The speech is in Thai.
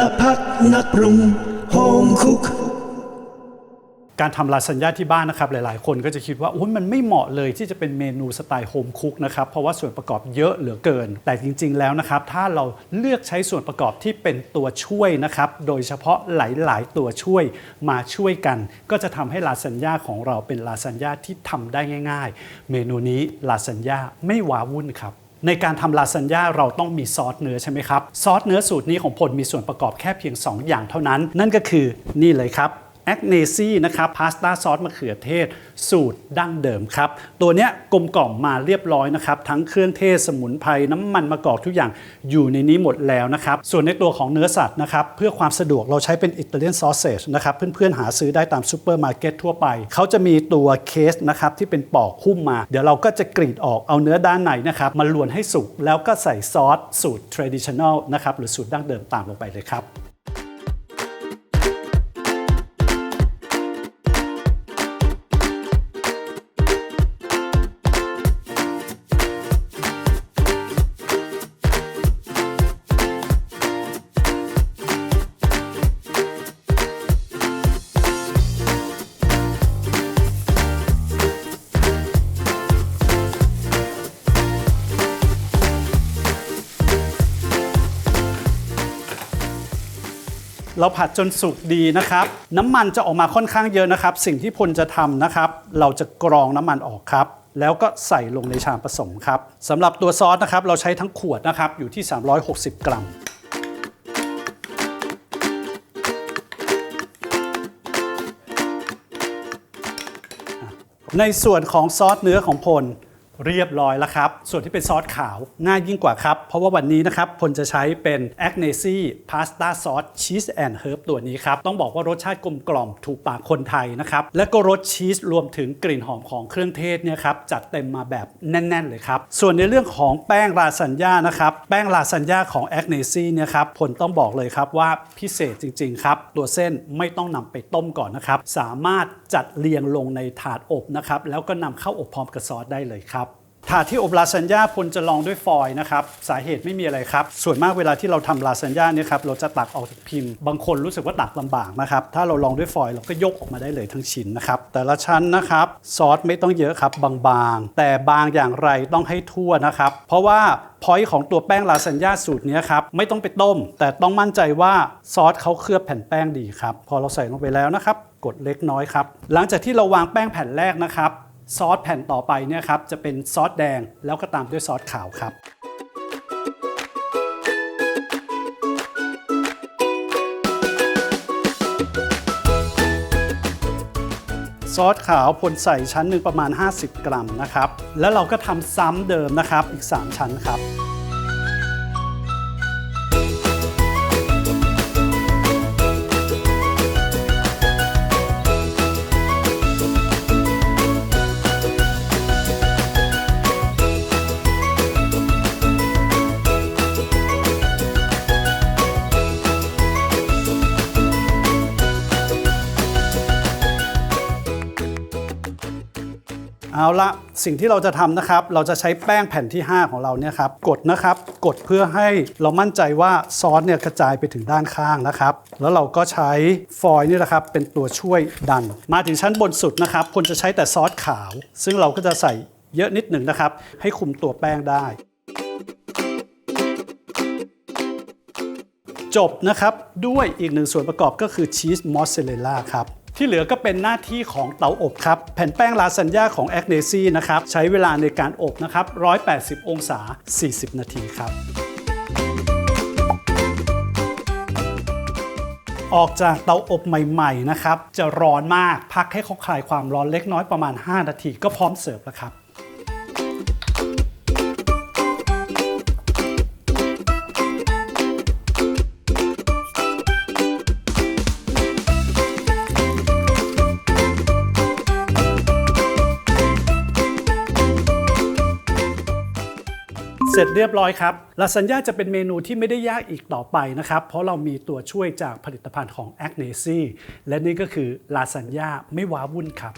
ลพักนักปรุงโฮมคุกการทำลาซานญ่าที่บ้านนะครับหลายๆ คนก็จะคิดว่าโอ้ยมันไม่เหมาะเลยที่จะเป็นเมนูสไตล์โฮมคุกนะครับเพราะว่าส่วนประกอบเยอะเหลือเกิน แต่จริง ๆ แล้วนะครับถ้าเราเลือกใช้ส่วนประกอบที่เป็นตัวช่วยนะครับโดยเฉพาะหลาย ๆ ตัวช่วยมาช่วยกัน ก็จะทำให้ลาซานญ่าของเราเป็นลาซานญ่าที่ทำได้ง่าย ๆ เมนูนี้ลาซานญ่าไม่ว้าวุ่นครับ ในการทำลาซานญ่าเราต้องมีซอสเนื้อใช่ไหมครับ ซอสเนื้อสูตรนี้ของพลมีส่วนประกอบแค่เพียง 2 อย่างเท่านั้น นั่นก็คือนี่เลยครับ แอคเนซี่นะครับพาสต้าซอสมะเขือเทศ สูตรดั้งเดิมครับ ตัวเนี้ยกลมกล่อมมาเรียบร้อยนะครับ ทั้งเครื่องเทศสมุนไพรน้ำมันมะกอกทุกอย่างอยู่ในนี้หมดแล้วนะครับ ส่วนในตัวของเนื้อสัตว์นะครับ เพื่อความสะดวกเราใช้เป็นอิตาเลียนซอสเซจนะครับ เพื่อนๆ หาซื้อได้ตามซูเปอร์มาร์เก็ตทั่วไป เขาจะมีตัวเคสนะครับที่เป็นปอกหุ้มมา เดี๋ยวเราก็จะกรีดออกเอาเนื้อด้านในนะครับมาลวนให้สุกแล้วก็ใส่ซอสสูตร traditional นะครับหรือสูตรดั้งเดิมตามลงไปเลยครับ เราผัดจนสุกดีนะครับ น้ำมันจะออกมาค่อนข้างเยอะนะครับ สิ่งที่พลจะทำนะครับ เราจะกรองน้ำมันออกครับ แล้วก็ใส่ลงในชามผสมครับสำหรับตัวซอสนะครับ เราใช้ทั้งขวดนะครับ อยู่ที่ 360 กรัมในส่วนของซอสเนื้อของพล เรียบร้อยแล้วครับ ส่วนที่เป็นซอสขาวง่ายยิ่งกว่าครับ เพราะว่าวันนี้นะครับพลจะใช้เป็น a g n e s i Pasta Sauce Cheese and Herb ตัวนี้ครับ ต้องบอกว่ารสชาติกลมกล่อมถูกปากคนไทยนะครับ และก็รสชีสรวมถึงกลิ่นหอมของเครื่องเทศเนี่ยครับจัดเต็มมาแบบแน่น ๆ เลยครับ ส่วนในเรื่องของแป้งลาซานญ่านะครับ แป้งลาซานญ่าของ a g n e s i เนี่ยครับผลต้องบอกเลยครับว่าพิเศษจริง ๆ ครับ ตัวเส้นไม่ต้องนำไปต้มก่อนนะครับสามารถจัดเรียงลงในถาดอบนะครับแล้วก็นำเข้าอบพร้อมกับซอสได้เลยครับ ถาดที่อบลาซานญ่าพลจะลองด้วยฟอยล์นะครับ สาเหตุไม่มีอะไรครับ ส่วนมากเวลาที่เราทำลาซานญ่าเนี่ยครับเราจะตักออกจากพิมพ์ บางคนรู้สึกว่าตักลำบากนะครับ ถ้าเราลองด้วยฟอยล์เราก็ยกออกมาได้เลยทั้งชิ้นนะครับ แต่ละชั้นนะครับซอสไม่ต้องเยอะครับบางๆ แต่บางอย่างไรต้องให้ทั่วนะครับ เพราะว่าพอยต์ของตัวแป้งลาซานญ่าสูตรนี้ครับไม่ต้องไปต้ม แต่ต้องมั่นใจว่าซอสเขาเคลือบแผ่นแป้งดีครับพอเราใส่ลงไปแล้วนะครับกดเล็กน้อยครับ หลังจากที่เราวางแป้งแผ่นแรกนะครับ ซอสแผ่นต่อไปเนี่ยครับจะเป็นซอสแดงแล้วก็ตามด้วยซอสขาวครับ ซอสขาวพลใส่ชั้นหนึ่งประมาณ 50 กรัมนะครับ แล้วเราก็ทำซ้ำเดิมนะครับอีก 3 ชั้นครับ เอาละสิ่งที่เราจะทำนะครับ เราจะใช้แป้งแผ่นที่ 5 ของเราเนี่ยครับกดนะครับกดเพื่อให้เรามั่นใจว่าซอสเนี่ยกระจายไปถึงด้านข้างนะครับ แล้วเราก็ใช้ฟอยล์นี่แหละครับเป็นตัวช่วยดัน มาถึงชั้นบนสุดนะครับควรจะใช้แต่ซอสขาว ซึ่งเราก็จะใส่เยอะนิดหนึ่งนะครับ ให้คุมตัวแป้งได้ จบนะครับด้วยอีกหนึ่งส่วนประกอบก็คือชีสมอสซาเรลล่าครับ ที่เหลือก็เป็นหน้าที่ของเตาอบครับ แผ่นแป้งลาซานญ่าของแอคเนซี่นะครับ ใช้เวลาในการอบนะครับ 180 องศา 40 นาทีครับออกจากเตาอบใหม่ ๆ นะครับ จะร้อนมาก พักให้เขาคลายความร้อนเล็กน้อยประมาณ 5 นาทีก็พร้อมเสิร์ฟแล้วครับ เสร็จเรียบร้อยครับลาซานญ่าจะเป็นเมนูที่ไม่ได้ยากอีกต่อไปนะครับ เพราะเรามีตัวช่วยจากผลิตภัณฑ์ของ a g n e s i และนี่ก็คือลาซานญ่าไม่ว้าวุ่นครับ